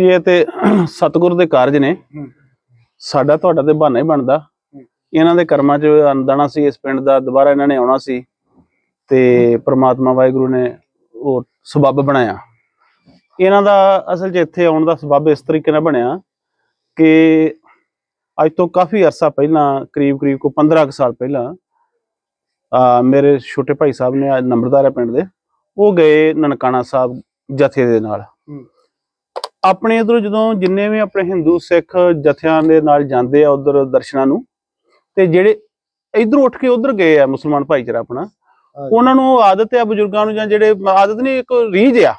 ਜੀ ਇਹ ਤੇ ਸਤਿਗੁਰ ਦੇ ਕਾਰਜ ਨੇ। ਸਾਡਾ ਤੁਹਾਡਾ ਤੇ ਬਹਾਨਾ ਹੀ ਬਣਦਾ। ਇਹਨਾਂ ਦੇ ਕਰਮਾਂ 'ਚ ਅੰਦਾਣਾ ਸੀ ਇਸ ਪਿੰਡ ਦਾ ਦੁਬਾਰਾ ਇਹਨਾਂ ਨੇ ਆਉਣਾ ਸੀ। ਤੇ ਪ੍ਰਮਾਤਮਾ ਵਾਹਿਗੁਰੂ ਨੇ ਉਹ ਸਬੱਬ ਬਣਾਇਆ। ਇਹਨਾਂ ਦਾ ਅਸਲ 'ਚ ਇੱਥੇ ਆਉਣ ਦਾ ਸਬੱਬ ਇਸ ਤਰੀਕੇ ਨਾਲ ਬਣਿਆ ਕਿ ਅੱਜ ਤੋਂ ਕਾਫੀ ਅਰਸਾ ਪਹਿਲਾਂ ਕਰੀਬ ਕਰੀਬ ਕੋ 15 ਕੁ ਸਾਲ ਪਹਿਲਾਂ ਆ ਮੇਰੇ ਛੋਟੇ ਭਾਈ ਸਾਹਿਬ ਨੇ ਨੰਬਰਦਾਰ ਹੈ ਪਿੰਡ ਦੇ ਉਹ ਗਏ ਨਨਕਾਣਾ ਸਾਹਿਬ ਜਥੇ ਦੇ ਨਾਲ। ਆਪਣੇ ਇਧਰੋਂ ਜਦੋਂ ਜਿੰਨੇ ਵੀ ਆਪਣੇ ਹਿੰਦੂ ਸਿੱਖ ਜਥਿਆਂ ਦੇ ਨਾਲ ਜਾਂਦੇ ਆ ਉਧਰ ਦਰਸ਼ਨਾਂ ਨੂੰ ਤੇ ਜਿਹੜੇ ਇਧਰੋਂ ਉੱਠ ਕੇ ਉਧਰ ਗਏ ਆ ਮੁਸਲਮਾਨ ਭਾਈਚਾਰਾ ਆਪਣਾ ਉਹਨਾਂ ਨੂੰ ਆਦਤ ਹੈ ਬਜ਼ੁਰਗਾਂ ਨੂੰ ਜਾਂ ਜਿਹੜੇ ਆਦਤ ਨਹੀਂ ਇੱਕ ਰੀਝ ਆ।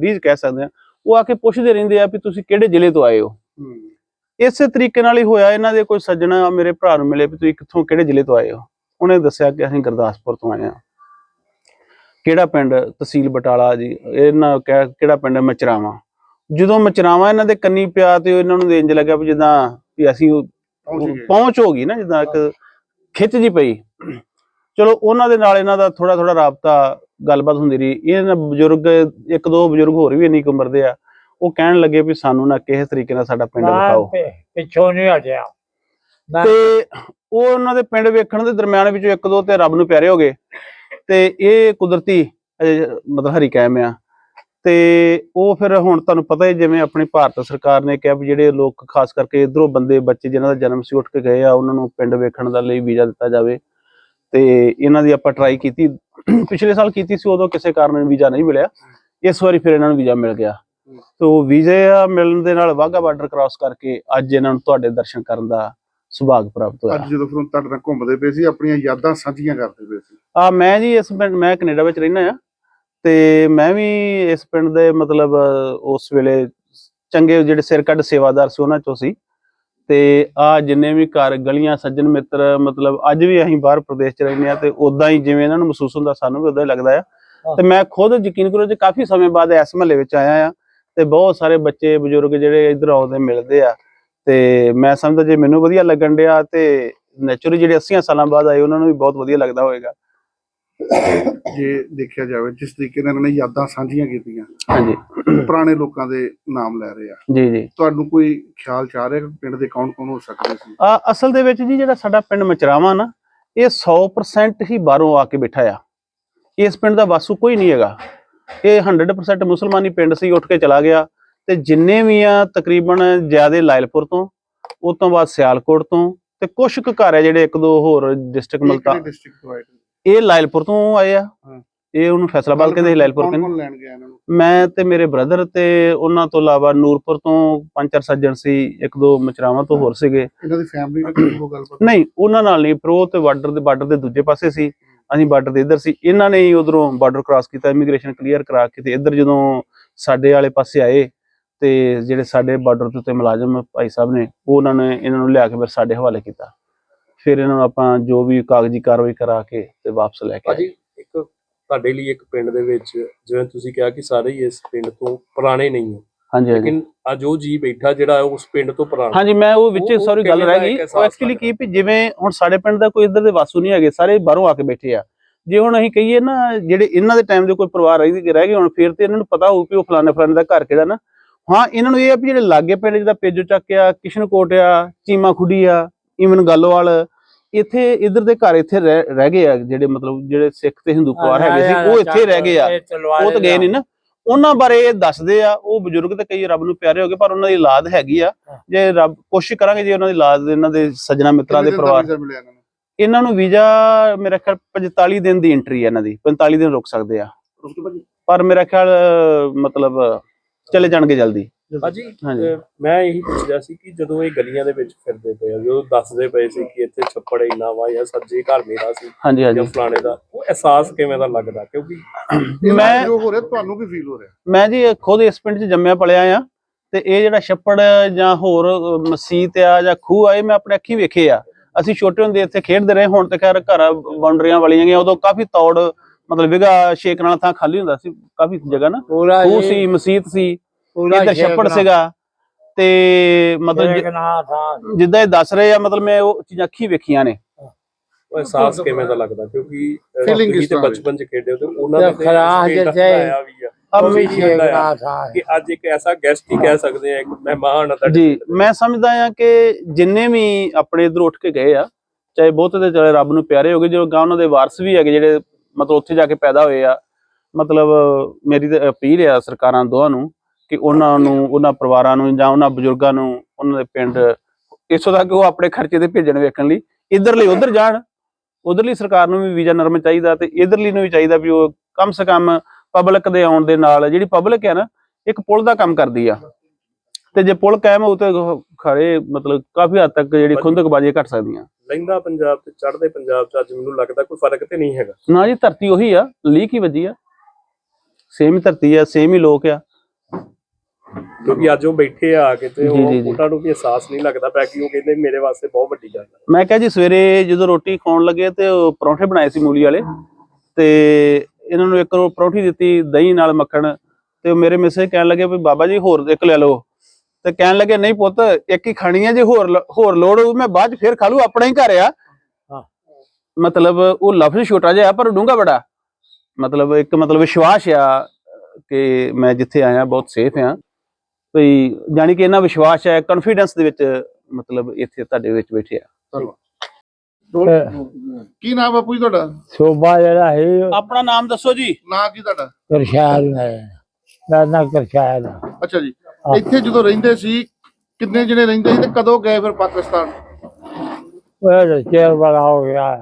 ਰੀਝ ਕਹਿ ਸਕਦੇ ਆ। ਉਹ ਆ ਕੇ ਪੁੱਛਦੇ ਰਹਿੰਦੇ ਆ ਵੀ ਤੁਸੀਂ ਕਿਹੜੇ ਜ਼ਿਲ੍ਹੇ ਤੋਂ ਆਏ ਹੋ? ਇਸੇ ਤਰੀਕੇ ਨਾਲ ਹੀ ਹੋਇਆ ਇਹਨਾਂ ਦੇ ਕੋਈ ਸੱਜਣ ਮੇਰੇ ਭਰਾ ਨੂੰ ਮਿਲੇ ਵੀ ਤੁਸੀਂ ਕਿੱਥੋਂ ਕਿਹੜੇ ਜ਼ਿਲ੍ਹੇ ਤੋਂ ਆਏ ਹੋ? ਉਹਨੇ ਦੱਸਿਆ ਕਿ ਅਸੀਂ ਗੁਰਦਾਸਪੁਰ ਤੋਂ ਆਏ ਆ ਕਿਹੜਾ ਪਿੰਡ? ਤਹਿਸੀਲ ਬਟਾਲਾ ਜੀ ਇਹਨਾਂ ਕਹਿ- ਕਿਹੜਾ ਪਿੰਡ ਹੈ? ਮਚਰਾਵਾ ਜਦੋਂ ਮਚਰਾਵਾ ਇਹਨਾਂ ਦੇ ਕੰਨੀ ਪਿਆ ਤੇ ਇਹਨਾਂ ਨੂੰ ਇੰਜ ਲੱਗਿਆ ਵੀ ਜਿੱਦਾਂ ਵੀ ਅਸੀਂ ਉਹ- ਪਹੁੰਚ ਹੋ ਗਈ ਨਾ ਜਿੱਦਾਂ ਇੱਕ ਖਿੱਚ ਜੀ ਪਈ। ਚਲੋ ਉਹਨਾਂ ਦੇ ਨਾਲ ਇਹਨਾਂ ਦਾ ਥੋੜਾ ਥੋੜਾ ਰਾਬਤਾ ਗੱਲਬਾਤ ਹੁੰਦੀ ਰਹੀ। ਇਹਨਾਂ ਬਜ਼ੁਰਗ ਇੱਕ ਦੋ ਬਜ਼ੁਰਗ ਹੋਰ ਵੀ ਇੰਨੀ ਕੁ ਉਮਰ ਦੇ ਆ ਉਹ ਕਹਿਣ ਲੱਗੇ ਵੀ ਸਾਨੂੰ ਨਾ ਕਿਸੇ ਤਰੀਕੇ ਨਾਲ ਸਾਡਾ ਪਿੰਡ ਦਿਖਾਓ ਪਿ- ਪਿੱਛੋਂ ਨਹੀਂ ਹਟਿਆ। ਤੇ ਉਹ ਉਹਨਾਂ ਦੇ ਪਿੰਡ ਵੇਖਣ ਦੇ ਦਰਮਿਆਨ ਵਿੱਚ ਇੱਕ ਦੋ ਤੇ ਰੱਬ ਨੂੰ ਪਿਆਰੇ ਹੋ ਗਏ। ਤੇ ਇਹ ਕੁਦਰਤੀ ਅਜੇ ਮਤਲਬ ਹਰੀ ਕਾਇਮ ਆ। ਤੇ ਉਹ ਫਿਰ ਹੁਣ ਤੁਹਾਨੂੰ ਪਤਾ ਹੀ ਜਿਵੇਂ ਆਪਣੀ ਭਾਰਤ ਸਰਕਾਰ ਨੇ ਕਿਹਾ ਵੀ ਜਿਹੜੇ ਲੋਕ ਖਾਸ ਕਰਕੇ ਇਧਰੋਂ ਬੰਦੇ ਬੱਚੇ ਜਿਨ੍ਹਾਂ ਦਾ ਜਨਮ ਸੀ ਉੱਠ ਕੇ ਗਏ ਆ ਉਹਨਾਂ ਨੂੰ ਪਿੰਡ ਵੇਖਣ ਦਾ ਲਈ ਵੀਜ਼ਾ ਦਿੱਤਾ ਜਾਵੇ। ਤੇ ਇਹਨਾਂ ਦੀ ਆਪਾਂ ਟਰਾਈ ਕੀਤੀ ਪਿਛਲੇ ਸਾਲ ਕੀਤੀ ਸੀ ਉਦੋਂ ਕਿਸੇ ਕਾਰਨ ਵੀਜ਼ਾ ਨਹੀਂ ਮਿਲਿਆ। ਇਸ ਵਾਰੀ ਫਿਰ ਇਹਨਾਂ ਨੂੰ ਵੀਜ਼ਾ ਮਿਲ ਗਿਆ। ਤੇ ਵੀਜ਼ੇ ਮਿਲਣ ਦੇ ਨਾਲ ਵਾਹਗਾ ਬਾਰਡਰ ਕ੍ਰਾਸ ਕਰਕੇ ਅੱਜ ਇਹਨਾਂ ਨੂੰ ਤੁਹਾਡੇ ਦਰਸ਼ਨ ਕਰਨ ਦਾ ਸੁਭਾਗ ਪ੍ਰਾਪਤ ਹੋਇਆ। ਅੱਜ ਜਦੋਂ ਫਿਰ ਤੁਹਾਡੇ ਨਾਲ ਘੁੰਮਦੇ ਪਏ ਸੀ ਆਪਣੀਆਂ ਯਾਦਾਂ ਸਾਂਝੀਆਂ ਕਰਦੇ ਪਏ ਸੀ। ਆ ਮੈਂ ਜੀ ਇਸ ਮੈਂ ਕੈਨੇਡਾ ਵਿੱਚ ਰਹਿਣਾ ਆ। ਤੇ ਮੈਂ ਵੀ ਇਸ ਪਿੰਡ ਦੇ ਮਤਲਬ ਉਸ ਵੇਲੇ ਚੰਗੇ ਜਿਹੜੇ ਸਿਰ ਕੱਢ ਸੇਵਾਦਾਰ ਸੀ ਉਹਨਾਂ ਚੋਂ ਸੀ। ਤੇ ਆ ਜਿੰਨੇ ਵੀ ਘਰ ਗਲੀਆਂ ਸੱਜਣ ਮਿੱਤਰ ਮਤਲਬ ਅੱਜ ਵੀ ਅਸੀਂ ਬਾਹਰ ਪ੍ਰਦੇਸ਼ ਚ ਰਹਿੰਦੇ ਆ ਤੇ ਉਦਾਂ ਹੀ ਜਿਵੇਂ ਇਹਨਾਂ ਨੂੰ ਮਹਿਸੂਸ ਹੁੰਦਾ ਸਾਨੂੰ ਵੀ ਉਦਾਂ ਹੀ ਲੱਗਦਾ ਆ। ਤੇ ਮੈਂ ਖੁਦ ਯਕੀਨ ਕਰੋ ਜੀ ਕਾਫੀ ਸਮੇਂ ਬਾਅਦ ਇਸ ਮਹੱਲੇ ਵਿੱਚ ਆਇਆ ਆ ਤੇ ਬਹੁਤ ਸਾਰੇ ਬੱਚੇ ਬਜ਼ੁਰਗ ਜਿਹੜੇ ਇੱਧਰ ਆਉਂਦੇ ਮਿਲਦੇ ਆ। ਤੇ ਮੈਂ ਸਮਝਦਾ ਜੇ ਮੈਨੂੰ ਵਧੀਆ ਲੱਗਣ ਡਿਆ ਤੇ ਨੇਚਰਲੀ ਜਿਹੜੇ 80 ਸਾਲਾਂ ਬਾਅਦ ਆਏ ਉਹਨਾਂ ਨੂੰ ਵੀ ਬਹੁਤ ਵਧੀਆ ਲੱਗਦਾ ਹੋਵੇਗਾ ਜੇ ਦੇਖਿਆ ਜਾਵੇ ਜਿਸ ਤਰੀਕੇ ਨਾਲ ਇਹਨਾਂ ਨੇ ਯਾਦਾਂ ਸਾਂਝੀਆਂ ਕੀਤੀਆਂ। ਹਾਂਜੀ। ਪੁਰਾਣੇ ਲੋਕਾਂ ਦੇ ਨਾਮ ਲੈ ਰਹੇ ਆ। ਜੀ ਜੀ। ਤੁਹਾਨੂੰ ਕੋਈ ਖਿਆਲ ਚ ਆ ਰਿਹਾ ਕਿ ਪਿੰਡ ਦੇ ਕੌਣ ਕੌਣ ਹੋ ਸਕਦੇ ਸੀ? ਆ ਅਸਲ ਦੇ ਵਿੱਚ ਜੀ ਜਿਹੜਾ ਸਾਡਾ ਪਿੰਡ ਮਚਰਾਵਾ ਨਾ ਇਹ 100% ਹੀ ਬਾਹਰੋਂ ਆ ਕੇ ਬੈਠਾ ਆ। ਇਸ ਪਿੰਡ ਦਾ ਵਾਸੂ ਕੋਈ ਨਹੀਂ ਹੈਗਾ। ਇਹ 100% ਮੁਸਲਮਾਨੀ ਪਿੰਡ ਸੀ ਉੱਠ ਕੇ ਚਲਾ ਗਿਆ। ਤੇ ਜਿੰਨੇ ਵੀ ਆ ਤਕਰੀਬਨ ਜਿਆਦੇ ਲਾਇਲਪੁਰ ਤੋਂ ਉਸ ਤੋਂ ਬਾਅਦ ਸਿਆਲਕੋਟ ਤੋਂ ਤੇ ਕੁਝ ਕੁ ਘਰ ਆ ਜਿਹੜੇ ਇੱਕ ਦੋ ਹੋਰ ਡਿਸਟ੍ਰਿਕਟ ਮਲਤਾ ਡਿਸਟ੍ਰਿਕਟ ਤੋਂ ਆਏ ਇਹ ਲਾਇਲਪੁਰ ਤੋਂ ਆਏ ਆ। ਹਾਂ। ਇਹ ਉਹਨੂੰ ਫੈਸਲਾਬਾਦ ਕਹਿੰਦੇ ਸੀ ਲਾਇਲਪੁਰ ਕੌਣ ਕਹਿੰਦੇ। ਕੌਣ ਲੈਣ ਗਿਆ ਇਹਨਾਂ ਨੂੰ? ਮੈਂ ਤੇ ਮੇਰੇ ਬ੍ਰਦਰ ਤੇ ਉਹਨਾਂ ਤੋਂ ਇਲਾਵਾ ਨੂਰਪੁਰ ਤੋਂ ਪੰਜ ਚਾਰ ਸੱਜਣ ਸੀ ਇੱਕ ਦੋ ਮਚਰਾਵਾਂ ਤੋਂ ਹੋਰ ਸੀਗੇ। ਇਹਨਾਂ ਦੀ ਫੈਮਿਲੀ ਨਾਲ ਕੋਈ ਗੱਲਬਾਤ ਨਹੀਂ ਉਹਨਾਂ ਨਾਲ ਨਹੀਂ ਪ੍ਰੋ ਤੇ ਬਾਰਡਰ ਦੇ ਬਾਰਡਰ ਦੇ ਦੂਜੇ ਪਾਸੇ ਸੀ। ਅਸੀਂ ਬਾਰਡਰ ਦੇ ਇੱਧਰ ਸੀ। ਇਹਨਾਂ ਨੇ ਹੀ ਉਧਰੋਂ ਬਾਰਡਰ ਕ੍ਰਾਸ ਕੀਤਾ ਇਮੀਗ੍ਰੇਸ਼ਨ ਕਲੀਅਰ ਕਰਾ ਕੇ ਤੇ ਇੱਧਰ ਜਦੋਂ ਸਾਡੇ ਵਾਲੇ ਪਾਸੇ ਆਏ ਤੇ ਜਿਹੜੇ ਸਾਡੇ ਬਾਰਡਰ ਦੇ ਉੱਤੇ ਮੁਲਾਜ਼ਮ ਭਾਈ ਸਾਹਿਬ ਨੇ ਉਹ ਉਹਨਾਂ ਨੇ ਇਹਨਾਂ ਨੂੰ ਲਿਆ ਕੇ ਫਿਰ ਸਾਡੇ ਹਵਾਲੇ ਕੀਤਾ। ਫਿਰ ਇਹਨਾਂ ਨੂੰ ਆਪਾਂ ਜੋ ਵੀ ਕਾਗਜ਼ੀ ਕਾਰਵਾਈ ਕਰਾ ਕੇ ਤੇ ਵਾਪਸ ਲੈ ਕੇ ਭਾਜੀ ਇੱਕ ਤੁਹਾਡੇ ਲਈ ਇੱਕ ਪਿੰਡ ਦੇ ਵਿੱਚ ਜਿਵੇਂ ਤੁਸੀਂ ਕਿਹਾ ਕਿ ਸਾਰੇ ਹੀ ਇਸ ਪਿੰਡ ਤੋਂ ਪੁਰਾਣੇ ਨਹੀਂ ਹੋ। ਹਾਂਜੀ ਲੇਕਿਨ ਅੱਜ ਉਹ ਜੀ ਬੈਠਾ ਜਿਹੜਾ ਉਸ ਪਿੰਡ ਤੋਂ ਪੁਰਾਣਾ। ਹਾਂਜੀ ਮੈਂ ਉਹ ਵਿੱਚ ਸੌਰੀ ਗੱਲ ਰਹਿ ਗਈ। ਉਹ ਐਕਚੁਅਲੀ ਕੀ ਵੀ ਜਿਵੇਂ ਹੁਣ ਸਾਡੇ ਪਿੰਡ ਦਾ ਕੋਈ ਇੱਧਰ ਦੇ ਵਾਸੂ ਨਹੀਂ ਹੈਗੇ ਸਾਰੇ ਬਾਹਰੋਂ ਆ ਕੇ ਬੈਠੇ ਆ। ਜੇ ਹੁਣ ਅਸੀਂ ਕਹੀਏ ਨਾ ਜਿਹੜੇ ਇਹਨਾਂ ਦੇ ਟਾਈਮ ਦੇ ਕੋਈ ਪਰਿਵਾਰ ਰਹਿ ਰਹਿ ਗਏ ਹੁਣ ਫਿਰ ਤੇ ਇਹਨਾਂ ਨੂੰ ਪਤਾ ਹੋਊ ਕਿ ਉਹ ਫਲਾਣੇ ਫਲਾਣੇ ਦਾ ਘਰ ਕਿਹੜਾ ਨਾ। ਹਾਂ ਇਹਨਾਂ ਨੂੰ ਇਹ ਆ ਵੀ ਜਿਹੜੇ ਲਾਗੇ ਪਿੰਡ ਜਿਹਦਾ ਪੇਜੋ ਚੱਕ ਆ ਕਿਸ਼ਨਕੋਟ ਆ ਚੀਮਾ ਖੁੱਡੀ ਆ ਈਵਨ ਗਾਲੋਵਾਲ ਇੱਥੇ ਇੱਧਰ ਦੇ ਘਰ ਇੱਥੇ ਰਹਿ ਰਹਿ ਗਏ ਆ ਜਿਹੜੇ ਮਤਲਬ ਜਿਹੜੇ ਸਿੱਖ ਤੇ ਹਿੰਦੂ ਪਰਿਵਾਰ ਹੈਗੇ ਸੀ ਉਹ ਇੱਥੇ ਰਹਿ ਗਏ ਆ। ਉਹ ਤਾਂ ਗਏ ਨਹੀਂ ਨਾ ਉਹਨਾਂ ਬਾਰੇ ਇਹ ਦੱਸਦੇ ਆ ਉਹ ਬਜ਼ੁਰਗ ਤੇ ਕਈ ਰੱਬ ਨੂੰ ਪਿਆਰੇ ਹੋ ਗਏ ਪਰ ਉਹਨਾਂ ਦੀ ਔਲਾਦ ਹੈਗੀ ਆ। ਜੇ ਰੱਬ ਕੋਸ਼ਿਸ਼ ਕਰਾਂਗੇ ਜੇ ਉਹਨਾਂ ਦੀ ਔਲਾਦ ਇਹਨਾਂ ਦੇ ਸੱਜਣਾ ਮਿੱਤਰਾਂ ਦੇ ਪਰਿਵਾਰ ਇਹਨਾਂ ਨੂੰ? ਵੀਜ਼ਾ ਮੇਰਾ ਖਿਆਲ 45 ਦਿਨ ਦੀ ਐਂਟਰੀ ਹੈ ਇਹਨਾਂ ਦੀ 45 ਦਿਨ ਰੁਕ ਸਕਦੇ ਆ। ਪਰ ਮੇਰਾ ਖਿਆਲ ਮਤਲਬ ਚਲੇ ਜਾਣਗੇ ਜਲਦੀ। ਭਾਜੀ ਹਾਂਜੀ। ਮੈਂ ਇਹੀ ਪੁੱਛਦਾ ਸੀ ਕਿ ਜਦੋਂ ਇਹ ਗਲੀਆਂ ਦੇ ਵਿੱਚ ਫਿਰਦੇ ਪਏ ਆ ਜਦੋਂ ਦੱਸਦੇ ਪਏ ਸੀ ਕਿ ਇੱਥੇ ਛੱਪੜ ਇੰਨਾ ਵਾ ਜਾਂ ਸੱਜੇ ਘਰ ਮੇਰਾ ਸੀ ਹਾਂਜੀ ਜਾਂ ਹਾਂਜੀ। ਫਲਾਣੇ ਦਾ ਉਹ ਅਹਿਸਾਸ ਕਿਵੇਂ ਦਾ ਲੱਗਦਾ? ਕਿਉਂਕਿ ਮੈਂ ਜੋ ਹੋ ਰਿਹਾ ਤੁਹਾਨੂੰ ਕੀ ਫੀਲ ਹੋ ਰਿਹਾ? ਮੈਂ ਜੀ ਖੁਦ ਇਸ ਪਿੰਡ 'ਚ ਜੰਮਿਆ ਪਲਿਆ ਆ ਤੇ ਇਹ ਜਿਹੜਾ ਛੱਪੜ ਜਾਂ ਹੋਰ ਅਹ, ਮਸੀਤ ਆ ਜਾਂ ਖੂਹ ਆ ਇਹ ਮੈਂ ਆਪਣੇ ਅੱਖੀ ਵੇਖੇ ਆ। ਅਸੀਂ ਛੋਟੇ ਹੁੰਦੇ ਇੱਥੇ ਖੇਡਦੇ ਰਹੇ ਹੁਣ ਤੇ ਖੈਰ ਘਰ ਬਾਉਂਡਰੀਆਂ ਵਾਲੀਆਂ ਗਈਆਂ ਉਦੋਂ ਕਾਫੀ ਤੌੜ ਮਤਲਬ ਵਿਗਾ ਛੇਕ ਨਾਲ ਥਾਂ ਖਾਲੀ ਹੁੰਦਾ ਸੀ ਕਾਫੀ ਜਗ੍ਹਾ ਨਾ। ਪੂਰਾ ਖੂਹ ਸੀ ਮਸੀਤ ਸੀ। ਇੱਧਰ ਛੱਪੜ ਸੀਗਾ ਤੇ ਮਤਲਬ ਜਿੱਦਾਂ ਇਹ ਦੱਸ ਰਹੇ ਆ ਮਤਲਬ ਮੈਂ ਉਹ ਚੀਜ਼ਾਂ ਅੱਖੀ ਵੇਖੀਆਂ ਨੇ। ਉਹ ਅਹਿਸਾਸ ਕਿਵੇਂ ਦਾ ਲੱਗਦਾ? ਕਿਉਂਕਿ? ਬਚਪਨ ਚ ਖੇਡੇ ਤੇ ਉਹਨਾਂ ਜਿਹਾ ਕੀ ਅੱਜ ਇੱਕ ਐਸਾ ਗੈਸਟ ਹੀ ਕਹਿ ਸਕਦੇ ਆ ਇੱਕ ਮਹਿਮਾਨ ਆ ਜੀ ਮੈਂ ਸਮਝਦਾ ਆ ਕਿ ਜਿੰਨੇ ਵੀ ਆਪਣੇ ਇਧਰ ਉੱਠ ਕੇ ਗਏ ਆ ਚਾਹੇ ਬਹੁਤੇ ਤੇ ਚਾਹੇ ਰੱਬ ਨੂੰ ਪਿਆਰੇ ਹੋ ਗਏ ਜੋ ਗਾਂ ਉਹਨਾਂ ਦੇ ਵਾਰਸ ਵੀ ਹੈਗੇ ਜਿਹੜੇ ਮਤਲਬ ਉੱਥੇ ਜਾ ਕੇ ਪੈਦਾ ਹੋਏ ਆ ਮਤਲਬ ਮੇਰੀ ਤਾਂ ਅਪੀਲ ਆ ਸਰਕਾਰਾਂ ਦੋਹਾਂ ਨੂੰ ਕਿ ਉਹਨਾਂ ਨੂੰ ਉਹਨਾਂ ਪਰਿਵਾਰਾਂ ਨੂੰ ਜਾਂ ਉਹਨਾਂ ਬਜ਼ੁਰਗਾਂ ਨੂੰ ਉਹਨਾਂ ਦੇ ਪਿੰਡ ਇਸੋ ਤੱਕ ਉਹ ਆਪਣੇ ਖਰਚੇ ਤੇ ਭੇਜਣ ਵੇਖਣ ਲਈ ਇਧਰਲੇ ਉਧਰ ਜਾਣ। ਉਧਰਲੀ ਸਰਕਾਰ ਨੂੰ ਵੀ ਵੀਜ਼ਾ ਨਰਮ ਚਾਹੀਦਾ ਤੇ ਇਧਰਲੀ ਨੂੰ ਵੀ ਚਾਹੀਦਾ ਵੀ ਉਹ ਕਮ ਸੇ ਕਮ ਪਬਲਿਕ ਦੇ ਆਉਣ ਦੇ ਨਾਲ ਜਿਹੜੀ ਪਬਲਿਕ ਹੈ ਨਾ ਇੱਕ ਪੁਲ ਦਾ ਕੰਮ ਕਰਦੀ ਆ। ਤੇ ਜੇ ਪੁਲ ਕਾਇਮ ਹੋਊ ਤੇ ਖਰੇ ਮਤਲਬ ਕਾਫੀ ਹੱਦ ਤੱਕ ਜਿਹੜੀ ਖੁੰਦਕਬਾਜ਼ੀਆਂ ਘਟ ਸਕਦੀਆਂ। ਲਹਿੰਦਾ ਪੰਜਾਬ ਤੇ ਚੜ੍ਹਦੇ ਪੰਜਾਬ ਚ ਅੱਜ ਮੈਨੂੰ ਲੱਗਦਾ ਕੋਈ ਫ਼ਰਕ ਤੇ ਨਹੀਂ ਹੈਗਾ। ਨਾ ਜੀ ਧਰਤੀ ਉਹੀ ਆ ਲੀਕ ਹੀ ਵੱਜੀ ਆ। ਸੇਮ ਹੀ ਧਰਤੀ ਆ ਸੇਮ ਹੀ ਲੋਕ ਆ। ਕਿਉਂਕਿ ਅੱਜ ਉਹ ਬੈਠੇ ਆ ਕੇ ਤੇ ਜੀ, ਉਹ ਜੀ। ਉਹਨਾਂ ਨੂੰ ਵੀ ਅਹਿਸਾਸ ਨਹੀਂ ਲੱਗਦਾ ਪਿਆ ਕਿ ਉਹ ਕਹਿੰਦੇ ਮੇਰੇ ਵਾਸਤੇ ਬਹੁਤ ਵੱਡੀ ਗੱਲ ਹੈ। ਮੈਂ ਕਿਹਾ ਜੀ ਸਵੇਰੇ ਜਦੋਂ ਰੋਟੀ ਖਾਣ ਲੱਗੇ ਤੇ ਉਹ ਪਰੌਂਠੇ ਬਣਾਏ ਸੀ ਮੂਲੀ ਵਾਲੇ ਤੇ ਇਹਨਾਂ ਨੂੰ ਇੱਕ ਰੋ ਪਰੌਂਠੀ ਦਿੱਤੀ ਦਹੀਂ ਨਾਲ ਮੱਖਣ ਤੇ ਉਹ ਮੇਰੇ ਮਿਸੇ ਕਹਿਣ ਲੱਗੇ ਵੀ ਬਾਬਾ ਜੀ ਹੋਰ ਇੱਕ ਲੈ ਲਓ। ਤੇ ਕਹਿਣ ਲੱਗੇ ਨਹੀਂ ਪੁੱਤ ਇੱਕ ਹੀ ਖਾਣੀ ਹੈ ਜੇ ਹੋਰ ਲ- ਹੋਰ ਲੋੜ ਹੋਊ ਮੈਂ ਬਾਅਦ ਚ ਫੇਰ ਖਾ ਲੂ ਆਪਣਾ ਹੀ ਘਰ ਆ। ਹਾਂ। ਮਤਲਬ ਉਹ ਲਫ਼ਜ਼ ਛੋਟਾ ਜਿਹਾ ਪਰ ਡੂੰਘਾ ਬੜਾ। ਮਤਲਬ ਇੱਕ ਮਤਲਬ ਵਿਸ਼ਵਾਸ ਆ ਕਿ ਮੈਂ ਜਿੱਥੇ ਆਇਆ ਬਹੁਤ ਸੇਫ ਆ। ਵੀ ਜਾਨੀ ਕਿ ਇਹਨਾਂ ਵਿਸ਼ਵਾਸ ਹੈ ਕੌਨਫੀਡੈਂਸ ਦੇ ਵਿੱਚ ਮਤਲਬ ਇੱਥੇ ਤੁਹਾਡੇ ਵਿੱਚ ਬੈਠੇ ਆ। ਕੀ ਨਾਮ ਬਾਪੂ ਜੀ ਤੁਹਾਡਾ? ਸੋਭਾ ਜਿਹੜਾ ਹੈ ਆਪਣਾ ਨਾਮ ਦੱਸੋ ਜੀ। ਨਾਂ ਕੀ ਤੁਹਾਡਾ? ਕਰਸ਼ਾਲ ਨੇ ਮੈਂ ਨਾ ਕਰਸ਼ਾਲ ਅੱਛਾ ਜੀ। ਇੱਥੇ ਜਦੋਂ ਰਹਿੰਦੇ ਸੀ ਕਿੰਨੇ ਜਣੇ ਰਹਿੰਦੇ ਸੀ ਤੇ ਕਦੋਂ ਗਏ ਫਿਰ ਪਾਕਿਸਤਾਨ? ਉਹ ਚੇਰ ਬੜਾ ਹੋ ਗਿਆ।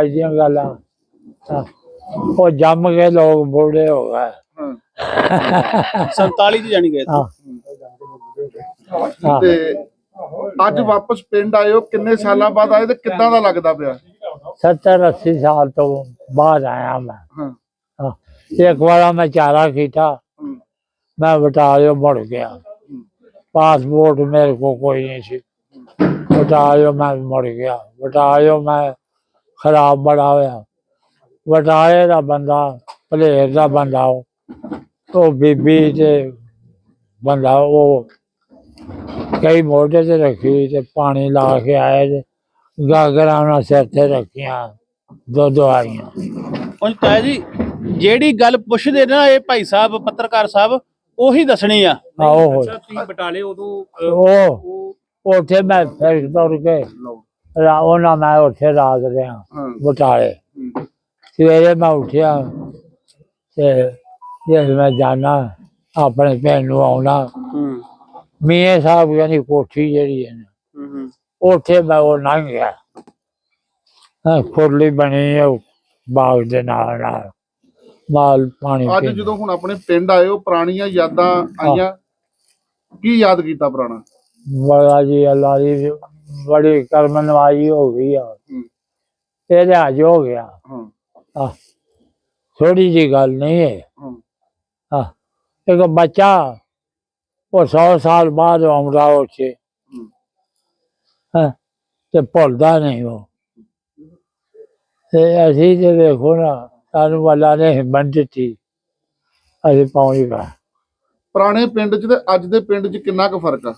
ਅੱਜ ਦੀਆਂ ਗੱਲਾਂ। ਉਹ ਜੰਮ ਕੇ ਲੋਕ ਬੁੱਢੇ ਹੋ ਗਏ। ਹਾਂ। 47 ਚ ਜਾਣੀ ਗਏ ਹਾਂ। ਤੇ ਅੱਜ ਵਾਪਸ ਪਿੰਡ ਆਏ ਹੋ ਕਿੰਨੇ ਸਾਲਾਂ ਬਾਅਦ ਆਏ ਤੇ ਕਿੱਦਾਂ ਦਾ ਲੱਗਦਾ ਪਿਆ? 70 80 ਸਾਲ ਤੋਂ ਬਾਅਦ ਆਇਆ ਮੈਂ। ਹਾਂ। ਇੱਕ ਵਾਰ ਮੈਂ ਚਾਰਾ ਕੀਤਾ ਮੈਂ ਬਟਾਲਿਓ ਮੁੜ ਗਿਆ। ਪਾਸਪੋਰਟ ਮੇਰੇ ਕੋ ਕੋਈ ਨਹੀਂ ਸੀ। ਬਟਾਲਿਓ ਮੈਂ ਮੁੜ ਗਿਆ। ਬਟਾਲਿਓ ਮੈਂ ਖਰਾਬ ਬੜਾ ਹੋਇਆ। ਬਟਾਲੇ ਦਾ ਬੰਦਾ ਭਲੇਰ ਦਾ ਬੰਦਾ ਉਹ ਬੀਬੀ ਤੇ ਬੰਦਾ ਉਹ ਕਈ ਮੋਢੇ ਤੇ ਰੱਖੀ ਤੇ ਪਾਣੀ ਲਾ ਕੇ ਆਏ ਤੇ ਗਾਗਰਾਂ ਨਾਲ ਸਿਰ ਤੇ ਰੱਖੀਆਂ ਦੋ ਦੋ ਆਈਆਂ ਹੁਣ ਤਾਇਆ ਜੀ ਜਿਹੜੀ ਗੱਲ ਪੁੱਛਦੇ ਨਾ ਇਹ ਭਾਈ ਸਾਹਿਬ ਪੱਤਰਕਾਰ ਸਾਹਿਬ ਉਹੀ ਦੱਸਣੀ ਆ। ਅੱਛਾ ਤੁਸੀਂ ਬਟਾਲੇ ਉਦੋਂ ਉਹ ਉੱਥੇ ਮੈਂ ਫਿਰ ਤੁਰ ਕੇ ਰਾ- ਉਹਨਾਂ ਮੈਂ ਉੱਥੇ ਰਾਤ ਰਿਹਾ ਬਟਾਲੇ। ਸਵੇਰੇ ਮੈਂ ਉੱਠਿਆ ਤੇ ਜੇ ਮੈਂ ਜਾਣਾ ਆਪਣੇ ਪਿੰਡ ਨੂੰ ਆਉਣਾ ਹੂੰ। ਮੀਆਂ ਸਾਹਿਬ ਕਹਿੰਦੀ ਕੋਠੀ ਜਿਹੜੀ ਹੈ ਨਾ, ਹੂੰ ਉੱਥੇ ਮੈਂ ਉਹ ਲੰਘ ਗਿਆ। ਹਾਂ ਖੁਰਲੀ ਬਣੀ ਹੈ ਉਹ ਬਾਗ ਦੇ ਨਾਲ ਨਾਲ। ਮਾਲ ਪਾਣੀ ਅੱਜ ਪੀਂਦਾ। ਜਦੋਂ ਹੁਣ ਆਪਣੇ ਪਿੰਡ ਆਏ ਹੋ ਪੁਰਾਣੀਆਂ ਯਾਦਾਂ ਆਈਆਂ। ਕੀ ਯਾਦ ਕੀਤਾ ਪੁਰਾਣਾ? ਬੜਾ ਜੀ ਅੱਲਾ ਦੀ ਬੜੀ ਕਰਮ ਨਵਾਈ ਹੋ ਗਈ ਆ। ਇਹ ਲਿਹਾਜ਼ ਹੋ ਗਿਆ। ਹਾਂ। ਥੋੜੀ ਜੀ ਗੱਲ ਨਹੀਂ ਹੈ। ਹਾਂ। ਇੱਕ ਬੱਚਾ ਉਹ 100 ਸਾਲ ਬਾਅਦ ਆਉਂਦਾ ਉੱਥੇ। ਹਮ, ਹਾਂ ਤੇ ਭੁੱਲਦਾ ਨਹੀਂ ਉਹ। ਤੇ ਅਸੀਂ ਤੇ ਵੇਖੋ ਨਾ ਸਾਨੂੰ ਵਾਲਾ ਨੇ ਹਿੰਮਤ ਦਿੱਤੀ। ਅਸੀਂ ਪਹੁੰਚ ਗਏ। ਪੁਰਾਣੇ ਪਿੰਡ 'ਚ ਤੇ ਅੱਜ ਦੇ ਪਿੰਡ 'ਚ ਕਿੰਨਾ ਕੁ ਫ਼ਰਕ ਆ?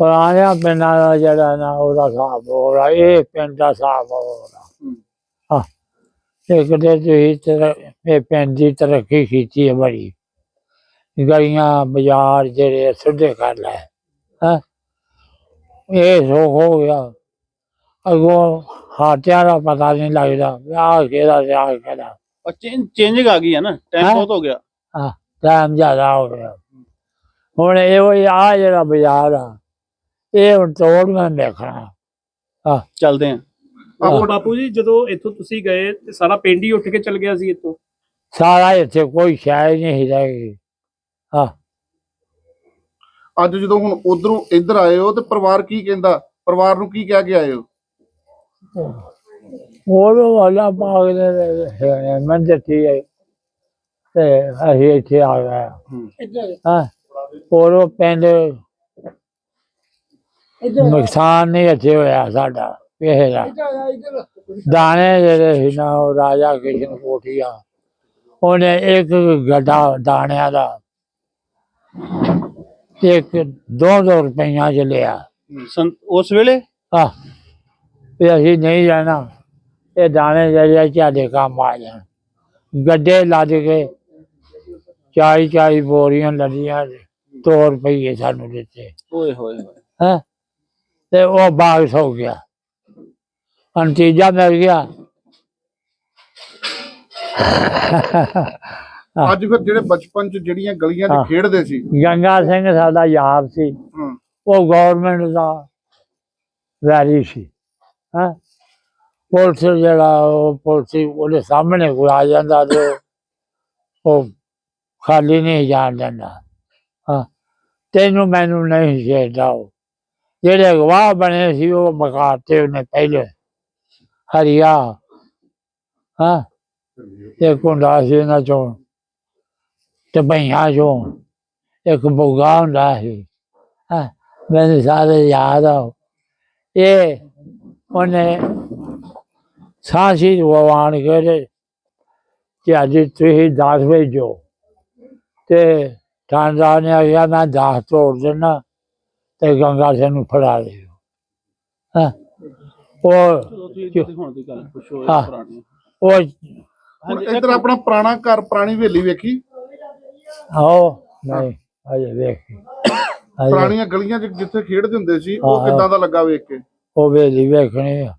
ਪੁਰਾਣਿਆਂ ਪਿੰਡਾਂ ਦਾ ਜਿਹੜਾ ਨਾ ਉਹਦਾ ਹਿਸਾਬ ਹੋ ਰਿਹਾ ਇਹ ਪਿੰਡ ਦਾ ਹਿਸਾਬ ਹੋ ਰਿਹਾ ਹਮ, ਹਾਂ ਇੱਕ ਤੇ ਤੁਸੀਂ ਇਹ ਪਿੰਡ ਦੀ ਤਰੱਕੀ ਕੀਤੀ ਹੈ ਬੜੀ। ਗਲੀਆਂ ਬਾਜ਼ਾਰ ਜਿਹੜੇ ਸਿੱਧੇ ਕਰ ਲੈ ਹਾਂ? ਇਹ ਸੋ ਹੋ ਗਿਆ। ਅਗੋਂ ਹਾਟਿਆਂ ਦਾ ਪਤਾ ਨਹੀਂ ਲੱਗਦਾ ਆ ਕਿਹਦਾ ਤੇ ਆਹ ਕਿਹਦਾ ਚੇਂਜਿੰਗ ਆ ਗਈ ਹੈ ਨਾ ਟਾਈਮ ਹੈਂ? ਬਹੁਤ ਹੋ ਗਿਆ। ਹਾਂ ਟਾਈਮ ਜ਼ਿਆਦਾ ਹੋ ਗਿਆ। ਹੁਣ ਇਹ ਉਹ ਆ ਜਿਹੜਾ ਬਾਜ਼ਾਰ ਆ ਇਹ ਹੁਣ ਤੋੜ ਮੈਂ ਦੇਖਣਾ ਚੱਲਦੇ ਆ। ਆਪੋ ਬਾਪੂ ਜੀ ਜਦੋਂ ਇੱਥੋਂ ਤੁਸੀਂ ਗਏ ਤੇ ਸਾਰਾ ਪਿੰਡ ਹੀ ਉੱਠ ਕੇ ਚੱਲ ਗਿਆ ਸੀ ਇੱਥੋਂ? ਸਾਰਾ ਇੱਥੇ ਕੋਈ ਸ਼ਾਇ ਨਹੀਂ ਰਹਿ ਗਈ। ਹਾਂ। ਅੱਜ ਜਦੋਂ ਹੁਣ ਉਧਰੋਂ ਇੱਧਰ ਆਏ ਹੋ ਤੇ ਪਰਿਵਾਰ ਕੀ ਕਹਿੰਦਾ? ਪਰਿਵਾਰ ਨੂੰ ਕੀ ਕਹਿ ਕੇ ਆਏ ਹੋ? ਉਹ ਵਾਲਾ ਪਾਗ ਨੇ ਮੰਦਰ ਤੀ ਹੈ ਤੇ ਅਸੀਂ ਇੱਥੇ ਆ ਗਏ। ਹਾਂ। ਉਹ ਪਿੰਡ ਨੁਕਸਾਨ ਨਹੀਂ ਇੱਥੇ ਹੋਇਆ ਸਾਡਾ ਕਿਸੇ ਦਾ। ਦਾਣੇ ਜਿਹੜੇ ਸੀ ਨਾ ਉਹ ਰਾਜਾ ਕਿਸ਼ਨ ਕੋਠੀਆ ਉਹਨੇ ਇੱਕ ਗੱਡਾ ਦਾਣਿਆਂ ਦਾ ਇੱਕ ਦੋ ਦੋ ਰੁਪਈਆ ਚ ਲਿਆ। ਸੰ- ਉਸ ਵੇਲੇ? ਆ ਵੀ ਅਸੀਂ ਨਹੀਂ ਜਾਣਾ। ਇਹ ਦਾਣੇ ਜਿਹੜੇ ਝਾੜੇ ਕੰਮ ਆ ਜਾਣ। ਗੱਡੇ ਲੱਦ ਕੇ ਚਾਈ ਚਾਈ ਬੋਰੀਆਂ ਲੱਡੀਆਂ ਦੋ ਰੁਪਈਏ ਸਾਨੂੰ ਦਿੱਤੇ। ਓਏ ਹੋਏ ਹੋਏ। ਹੈ? ਤੇ ਉਹ ਬਾਗ ਸੋ ਗਿਆ। ਅੰਤੀਜਾ ਮਿਲ ਗਿਆ। ਅੱਜ ਫਿਰ ਜਿਹੜੇ ਬਚਪਨ ਚ ਜਿਹੜੀਆਂ ਗਲੀਆਂ। 'ਚ ਖੇਡਦੇ ਸੀ। ਗੰਗਾ ਸਿੰਘ ਸਾਡਾ ਯਾਰ ਸੀ। ਉਹ ਗਵਰਨਮੈਂਟ ਦਾ ਵੈਰੀ ਸੀ। ਹਾਂ? ਪੁਲਿਸ ਜਿਹੜਾ ਉਹ ਪੁਲਿਸ ਉਹਦੇ ਸਾਹਮਣੇ ਕੋਈ ਆ ਜਾਂਦਾ ਤੇ ਉਹ ਖਾਲੀ ਨਹੀਂ ਜਾਣ ਦਿੰਦਾ। ਹਾਂ। ਤੈਨੂੰ ਮੈਨੂੰ ਨਹੀਂ ਛੇੜਦਾ ਉਹ। ਜਿਹੜੇ ਗਵਾਹ ਬਣੇ ਸੀ ਉਹ ਮਕਾਤੇ ਉਹਨੇ ਪਹਿਲੇ। ਹਰੀਆ। ਹਾਂ। ਇੱਕ ਹੁੰਦਾ ਸੀ ਇਹਨਾਂ ਚੋਂ। ਤੇ ਭਈਆਂ ਚੋਂ ਇੱਕ ਬੁਗਾ ਹੁੰਦਾ ਸੀ ਮੈਨੂੰ ਸਾਰੇ ਯਾਦ ਆ ਇਹ ਉਹਨੇ ਸਾਸੀ ਵਵਾਨ ਕਰੇ ਕਿ ਅੱਜ ਤੁਸੀਂ ਦਸ ਵਜੋ ਤੇ ਠਾਂਡਾ ਨੇ ਆਖਿਆ ਮੈਂ ਦਾਸ ਤੋੜ ਦੇਣਾ ਤੇ ਗੰਗਾ ਸਿੰਘ ਨੂੰ ਫੜਾ ਲਿਓ ਹਾਂ ਉਹ ਉਹ ਹੁਣ ਆਪਣਾ ਪੁਰਾਣਾ ਘਰ ਪੁਰਾਣੀ ਹਵੇਲੀ ਵੇਖੀ ਆਓ ਨਹੀਂ ਅਜੇ ਵੇਖ ਪੁਰਾਣੀਆਂ ਗਲੀਆਂ 'ਚ ਜਿੱਥੇ ਖੇਡਦੇ ਹੁੰਦੇ ਸੀ ਉਹ ਹਾਂ। ਕਿੱਦਾਂ ਦਾ ਲੱਗਾ ਵੇਖ ਕੇ? ਉਹ ਵੇਲੀ ਵੇਖਣੀ ਆ।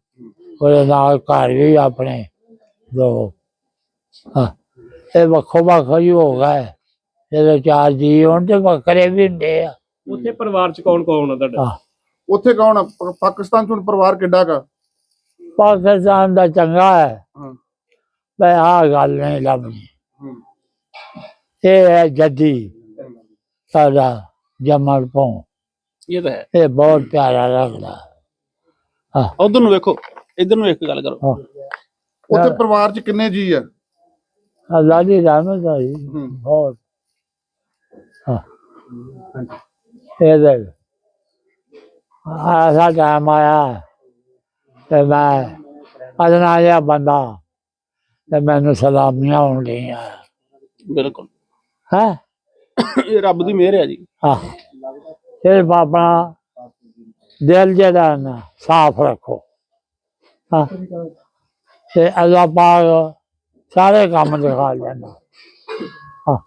ਉਹਦੇ ਨਾਲ ਘਰ ਵੀ ਆਪਣੇ ਦੋ। ਹਾਂ ਇਹ ਵੱਖੋ ਵੱਖ ਹੀ ਹੋ ਗਿਆ ਇਹਦੇ ਚਾਰ ਜੀ ਹੋਣ ਤੇ ਵੱਖਰੇ ਵੀ ਹੁੰਦੇ ਆ। ਉੱਥੇ ਪਰਿਵਾਰ ਚ ਕੌਣ ਕੌਣ ਆ ਤੁਹਾਡਾ? ਹਾਂ। ਉੱਥੇ ਕੌਣ ਆ? ਪ- ਪਾਕਿਸਤਾਨ 'ਚ ਹੁਣ ਪਰਿਵਾਰ ਕਿੱਡਾ ਕਾ ਪਾਕਿਸਤਾਨ ਦਾ ਚੰਗਾ ਹੈ। ਹਾਂ। ਮੈਂ ਆਹ ਗੱਲ ਨਹੀਂ ਲੱਭਣੀ। ਇਹ ਹੈ ਜੱਦੀ ਸਾਡਾ ਜਮਲ ਪੋਂ ਇਹ ਤਾਂ ਹੈ। ਇਹ ਬਹੁਤ ਪਿਆਰਾ ਲੱਗਦਾ। ਉਧਰ ਨੂੰ ਵੇਖੋ ਇਧਰ ਨੂੰ ਇੱਕ ਗੱਲ ਕਰੋ। ਹਾਂ। ਉੱਥੇ ਪਰਿਵਾਰ 'ਚ ਕਿੰਨੇ ਜੀ ਆ? ਅੱਲਾ ਦੀ ਰਹਿਮਤ ਹੈ। ਜੀ। ਹੂੰ। ਬਹੁਤ। ਹਾਂ। ਇਹ ਦੇ ਆਸਾ ਟਾਈਮ ਆਇਆ ਤੇ ਮੈਂ ਅਜਨਾ ਜਿਹਾ ਬੰਦਾ। ਤੇ ਮੈਨੂੰ ਸਲਾਮੀਆਂ ਹੋਣ ਲਈਆਂ ਬਿਲਕੁਲ। ਹੈ? ਇਹ ਰੱਬ ਦੀ ਮਿਹਰ ਹੈ ਜੀ। ਹਾਂ ਇਹ ਬਾਬਾ ਦਿਲ ਜਿਹੜਾ ਨਾ ਸਾਫ਼ ਰੱਖੋ। ਹਾਂ ਤੇ ਅੱਲਾਹ ਪਾਕ ਸਾਰੇ ਕੰਮ ਦਿਖਾ ਲੈਣਾ ਹਾਂ